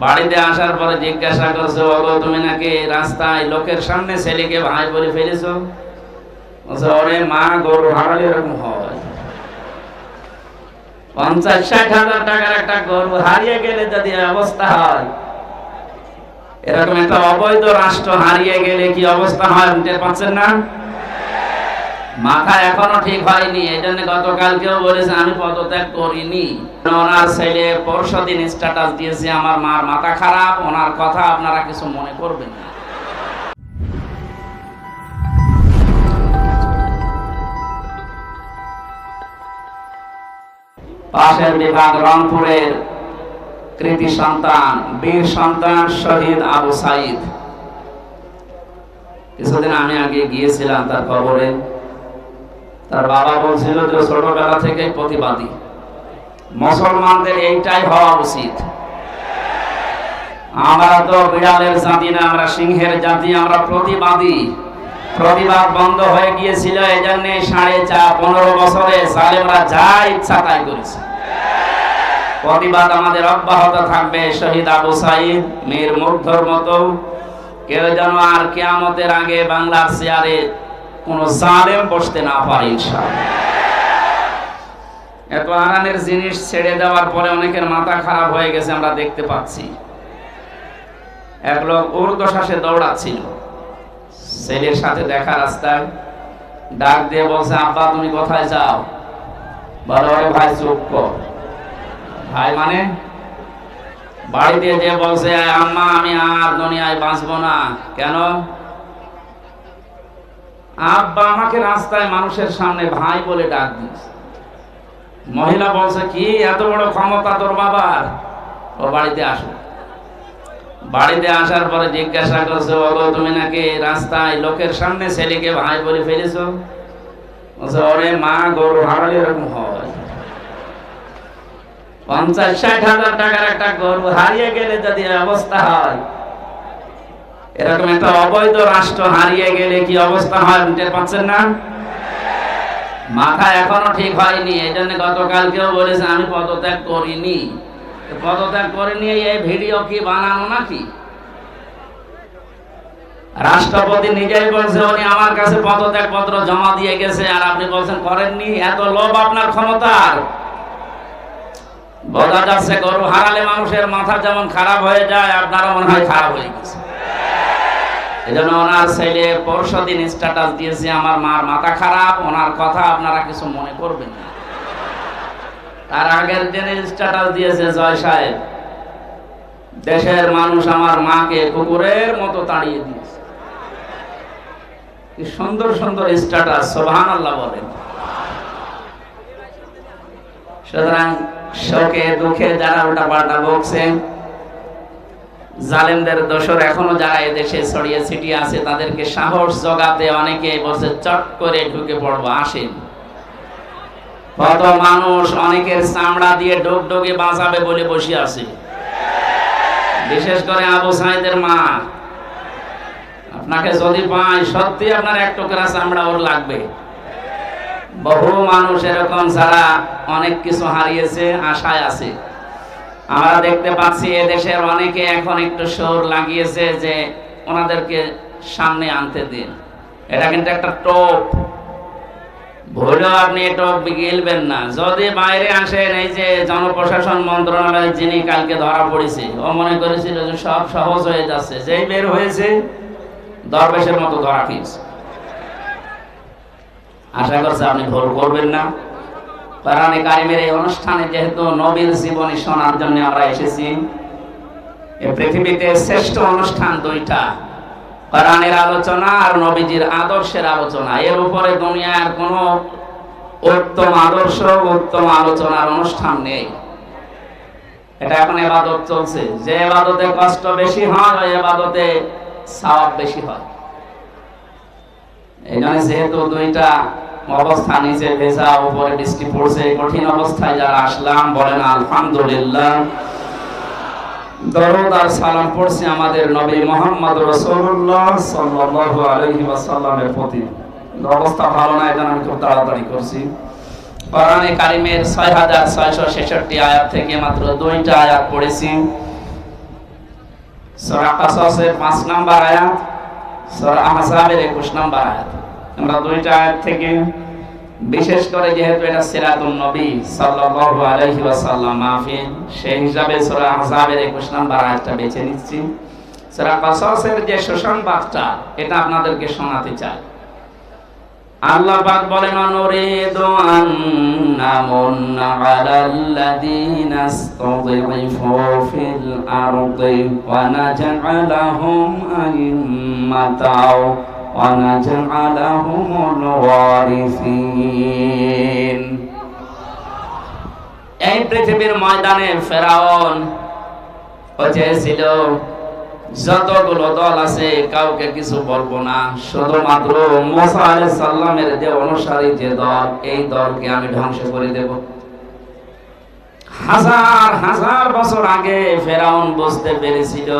বাড়িতে আসার পরে জিজ্ঞাসা করছ, ওগো, তুমি নাকি রাস্তায় লোকের সামনে ছেলেকে ভাই বলে ফেলেছো? ওরে মা, গরু হারালে এরকম হয়। পঞ্চাশ ষাট হাজার টাকার একটা গরু হারিয়ে গেলে যদি অবস্থা হয়, এরকম একটা অবৈধ রাষ্ট্র হারিয়ে গেলে কি অবস্থা হয় বুঝতে পারছেন না? মাথা এখনও ঠিক হয়নি এই জন্য গতকালকেও বলেছে, আমি পদত্যাগ করিনি। ওনার ছেলে পরশু দিন স্ট্যাটাস দিয়েছে, আমার মার মাথা খারাপ, ওনার কথা আপনারা কিছু মনে করবেন না। পাশের বিভাগ রংপুরের কৃতি সন্তান, বীর সন্তান শহীদ আবু সাইদ। কিছুদিন আমি আগে গিয়েছিলাম তার কবরে। তার বাবা বলছিল যে ছোটবেলা থেকে প্রতিবাদী। মুসলমানদের এইটাই হওয়া উচিত। আমরা তো বিড়ালের জাতি না, আমরা সিংহের জাতি, আমরা প্রতিবাদী। প্রতিবাদ বন্ধ হয়ে গিয়েছিল এই জন্য সাড়ে চার, পনেরো বছরে সালেমরা যা ইচ্ছা তাই করেছে। প্রতিবাদ আমাদের অব্যাহত থাকবে, শহীদ আবু সাইদ মীর মুগ্ধর মতো। কেউ যেন আর কেয়ামতের আগে বাংলার চেয়ারে কোন জালেম বসতে না পারে এত জিনিস ছেড়ে দেওয়ার পরে অনেকের মাথা খারাপ হয়ে গেছে, আমরা দেখতে পাচ্ছি। এক লোক দৌড়াচ্ছিল। ছেলের সাথে দেখা রাস্তায় ডাক দিয়ে বলছে, আব্বা, তুমি কোথায় যাও? বলো ভাই, চুপ কর। ভাই মানে বাড়িতে যে বলছে, আম্মা, আমি আর দুনিয়ায় বাঁচবো না। কেন? আব্বা আমাকে রাস্তায় মানুষের সামনে ভাই বলে ডাক দিয়েছে। মহিলা বলছে, কি, এত বড় ক্ষমতা তোর বাবার? ও বাড়িতে আসো। বাড়িতে আসার পরে জিজ্ঞাসা করছে, ওগো, তুমি নাকি রাস্তায় লোকের সামনে ছেলেকে ভাই বলে ফেলেছো? ওরে মা, গরু হারালে এরকম হয়। পঞ্চাশ ষাট হাজার টাকার একটা গরু হারিয়ে গেলে যদি অবস্থা হয় এরকম একটা অবৈধ রাষ্ট্র হারিয়ে গেলে কি অবস্থা হয় বুঝতে পারছেন না? মাথা এখনও ঠিক হয়নি এই জন্য গতকালকেও বলেছে, আমি পদত্যাগ করিনি। পদত্যাগ করিনি এই ভিডিও কি বানানো নাকি? রাষ্ট্রপতি নিজেই বলছে, উনি আমার কাছে পদত্যাগ পত্র জমা দিয়ে গেছে। আর আপনি বলছেন, করেননি? এত লোভ আপনার ক্ষমতার। বোঝা যাচ্ছে, গরু হারালে মানুষের মাথা যেমন খারাপ হয়ে যায়, আপনারও মনে হয় খারাপ হয়ে গেছে। এই জন্য ওনার ছেলে পরশু দিন স্ট্যাটাস দিয়েছে, আমার মার মাথা খারাপ, ওনার কথা আপনারা কিছু মনে করবেন না। তার আগের দিনে স্ট্যাটাস দিয়েছে জয় সাহেব। দেশের মানুষ আমার মাকে কুকুরের মতো তাড়িয়ে দিয়েছে। কি সুন্দর সুন্দর স্ট্যাটাস সোভান আল্লাহ বলেন। সুতরাং শোকে দুঃখে যারা উল্টা পাল্টা বকছে জালেমদের দোষর এখনও যারা এদেশে ছড়িয়ে ছিটিয়ে আছে, তাদেরকে সাহস জগাতে অনেকে বলছে, চট করে ঢুকে পড়ব, আসেন। কত মানুষ অনেকের চামড়া দিয়ে ডোক ডোকে বাঁচাবে বলে বসে আছে। বিশেষ করে আবু সাইদের মা। আপনাকে যদি পাই, সত্যি আপনার এক টুকরা চামড়া ওর লাগবে। বহু মানুষ এরকম যারা অনেক কিছু হারিয়েছে, আশায় আছে। আমরা দেখতে পাচ্ছি এদেশের অনেকে এখন একটু সুর লাগিয়েছে যে ওনাদেরকে সামনে আনতে দিন। এটা কিন্তু একটা টপ। আপনি গিলবেন না। যদি বাইরে আসেন, এই যে জনপ্রশাসন মন্ত্রণালয়ের যিনি কালকে ধরা পড়েছে, ও মনে করেছিল যে সব সহজ হয়ে যাচ্ছে। যেই বের হয়েছে, দরবেশের মতো ধরা আশা করছে আপনি ভুল করবেন না। কোরআনে কারিমের এই অনুষ্ঠানে যেহেতু নবীর জীবনী শোনার জন্য আমরা এসেছি এই পৃথিবীতে শ্রেষ্ঠ অনুষ্ঠান দুইটা। কোরআনের আলোচনা আর নবীজির আদর্শের আলোচনা। এর উপরে দুনিয়ার কোনো উত্তম আদর্শ, উত্তম আলোচনার অনুষ্ঠান নেই। এটা এখন এবাদত চলছে। যে এবাদতে কষ্ট বেশি হয়, ওই এবাদতে সওয়াব বেশি হয়। এই জন্য যেহেতু দুইটা অবস্থা নিচে ভেজা, উপরে বৃষ্টি পড়ছে, কঠিন অবস্থায় যারা আসলাম বলেন, আলহামদুলিল্লাহ। দরুদ আর সালাম পড়ছি আমাদের নবী মোহাম্মদ রাসূলুল্লাহ সাল্লাল্লাহু আলাইহি ওয়াসাল্লামের প্রতি। অবস্থা ভালো না এটা আমি খুব তাড়াতাড়ি করছি। কোরআনে কারিমের 6666 আয়াত থেকে মাত্র দুইটা আয়াত পড়েছি। সূরা কাসাসের 5 নাম্বার আয়াত, সূরা আহজাবের 21 নাম্বার আয়াত। আমরা দুইটা আয়াত থেকে বিশেষ করে যেহেতু এটা সিরাতুন নবী সাল্লাল্লাহু আলাইহি ওয়াসাল্লাম মাহফিল, সেই হিসাবে সূরা আহজাবের 21 নাম্বার আয়াতটা বেছে নিচ্ছি। সূরা কাসাসের যে সুসংবাদটা, এটা আপনাদেরকে শোনাতে চাই। আল্লাহ পাক বলেন অনুরিদু আন্নামুন্না আলাল্লাযীনা ইসতাযিফু ফিল আরদি ওয়া নাজআলাহুম আইম্মাতাও নাজআলাহুমুল ওয়ারিসিন। এই পৃথিবীর ময়দানে ফেরাউন ও চেয়েছিল যতগুলো দল আছে, কাউকে কিছু বলব না। শুধুমাত্র মোসা আলাইহিস সালামের যে অনুসারী যে দল, এই দলকে আমি ধ্বংস করে দেব। হাজার হাজার বছর আগে ফেরাউন বুঝতে পেরেছিল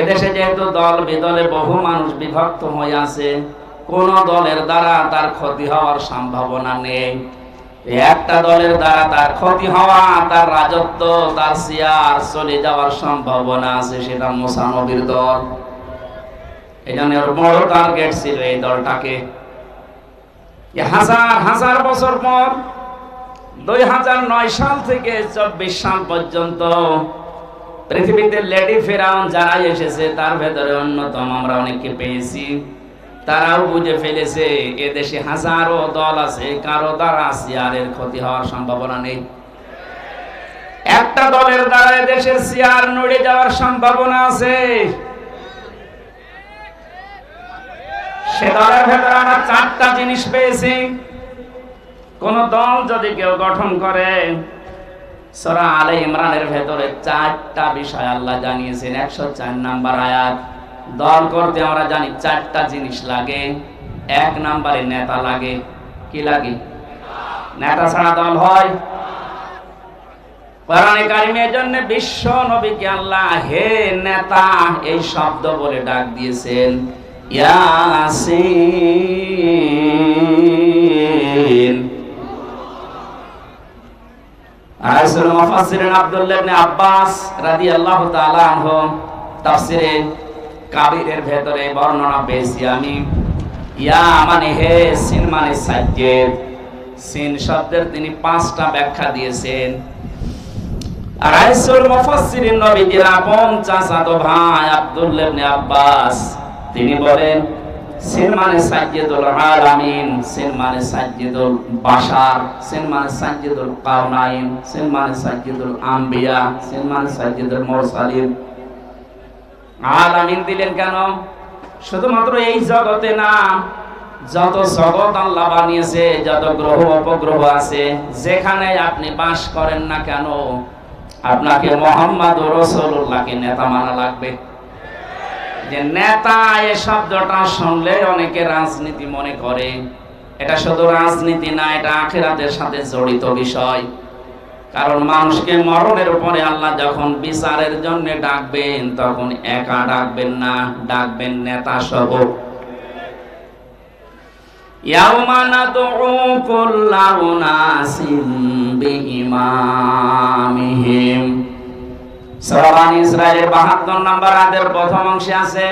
এদেশে যেহেতু দল বিদলে বহু মানুষ বিভক্ত হয়ে আছে, কোন দলের দ্বারা তার ক্ষতি হওয়ার সম্ভাবনা নেই। একটা দলের দ্বারা তার ক্ষতি হওয়া, তার রাজত্ব, তার সিয়ার চলে যাওয়ার সম্ভাবনা আছে, সেটা মোসা নবীর দল। এই জন্য বড় টার্গেট ছিল এই দলটাকে। হাজার হাজার বছর পর, দুই হাজার নয় সাল থেকে চব্বিশ সাল পর্যন্ত পৃথিবীতে লেডি ফেরাউন যারা এসেছে, তার ভেতরে অন্যতম আমরা অনেককে পেয়েছি। তারাও বুঝে ফেলেছে, এ দেশে হাজারো দল আছে, কারও দ্বারা সিয়ারের ক্ষতি হওয়ার সম্ভাবনা নেই। একটা দলের দ্বারা এ দেশের সিয়ার নড়ে যাওয়ার সম্ভাবনা আছে। সে দলের ভেতরে আমরা চারটা জিনিস পেয়েছি। কোন দল যদি কেউ গঠন করে সরা আলে ইমরানের ভেতরে চারটা বিষয় আল্লাহ জানিয়েছেন। একশো চার নাম্বার আয়াত, দল করতে আমরা জানি চারটা জিনিস লাগে। এক নাম্বারে নেতা লাগে। কি লাগে? নেতা ছাড়া দল হয়? কোরআনে কারিমের জন্য বিশ্ব নবীকে আল্লাহ হে নেতা এই শব্দ বলে ডাক দিয়েছেন। ইয়াসিন মুফাসসিরিন আব্দুল্লাহ ইবনে আব্বাস রাদিয়াল্লাহু তাআলা আনহু তাফসিরে কাবিরের ভেতরে বর্ণনা পেয়েছি আমি। ইয়া মানে হে সিন মানে সাজ্জেদ সিন শব্দের তিনি পাঁচটা ব্যাখ্যা দিয়েছেন। রাইসুল মুফাসসিরিন নবীজির আপন চাচাতো ভাই আব্দুল্লাহ ইবনে আব্বাস। তিনি বলেন সিন মানে সাজ্জেদুল আলামিন মানে সাজ্জেদুল বাশার মানে সাজ্জেদুল কাউনাইন মানে সাজ্জেদুল আম্বিয়া মানে সাজ্জেদুল মুরসালিন। আলামিন দিলেন কেন? শুধুমাত্র এই জগতে না, যত জগৎ আল্লাহ বানিয়েছে, যত গ্রহ উপগ্রহ আছে, যেখানে আপনি বাস করেন না কেন, আপনাকে মোহাম্মদ রসুল্লাহকে নেতা মানা লাগবে। যে নেতা এ শব্দটা শুনলে অনেকে রাজনীতি মনে করে। এটা শুধু রাজনীতি না, এটা আখেরাতের সাথে জড়িত বিষয়। কারণ মানুষকে মরণের উপরে আল্লাহ যখন বিচারের জন্য ডাকবেন, তখন একা ডাকবেন না, ডাকবেন নেতা সহ ইয়াউমা নাদউ বিইমামিহিম। সূরা ইসরাঈলের 72 নম্বর আয়াতের প্রথম অংশে আছে,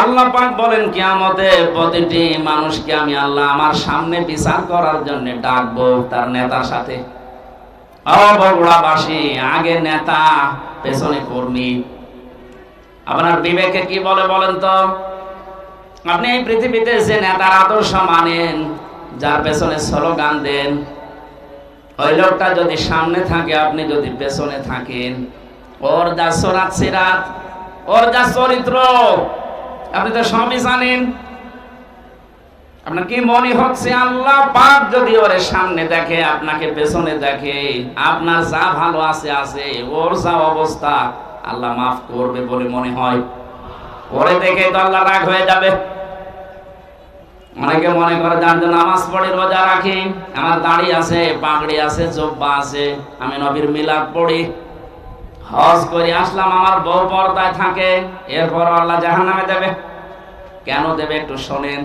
আল্লাহ পাক বলেন, কিয়ামতে প্রতিটি মানুষকে আমি আল্লাহ আমার সামনে বিচার করার জন্য ডাকবো তার নেতার সাথে। বগুড়াবাসী, আগে নেতা, পেছনে কর্মী। আপনার বিবেকে কি বলে বলেন তো? আপনি এই পৃথিবীতে যে নেতার আদর্শ মানেন, যার পেছনে স্লোগান দেন, ওই লোকটা যদি সামনে থাকে, আপনি যদি পেছনে থাকেন ওর যা সরাত সিরাত ওর যা চরিত্র। আপনি তো সবই জানেন। আপনার কি মনে হচ্ছে আল্লাহ পাক যদি ওরে সামনে দেখে, আপনাকে পেছনে দেখে, আপনার যা ভালো আছে আছে, ওর যা অবস্থা, আল্লাহ মাফ করবে বলে মনে হয়। ওরে দেখে তো আল্লাহ রাগ হয়ে যাবে। অনেকে মনে করে, যার জন্য নামাজ পড়ি, রোজা রাখি, আমার দাড়ি আছে, পাগড়ি আছে, জব্বা আছে, আমি নবীর মিলাদ পড়ি। হজ করে আসলাম, আমার বউ পর্দায় থাকে, এরপর আল্লাহ জাহান্নামে দেবে। কেন দেবে একটু শোনেন।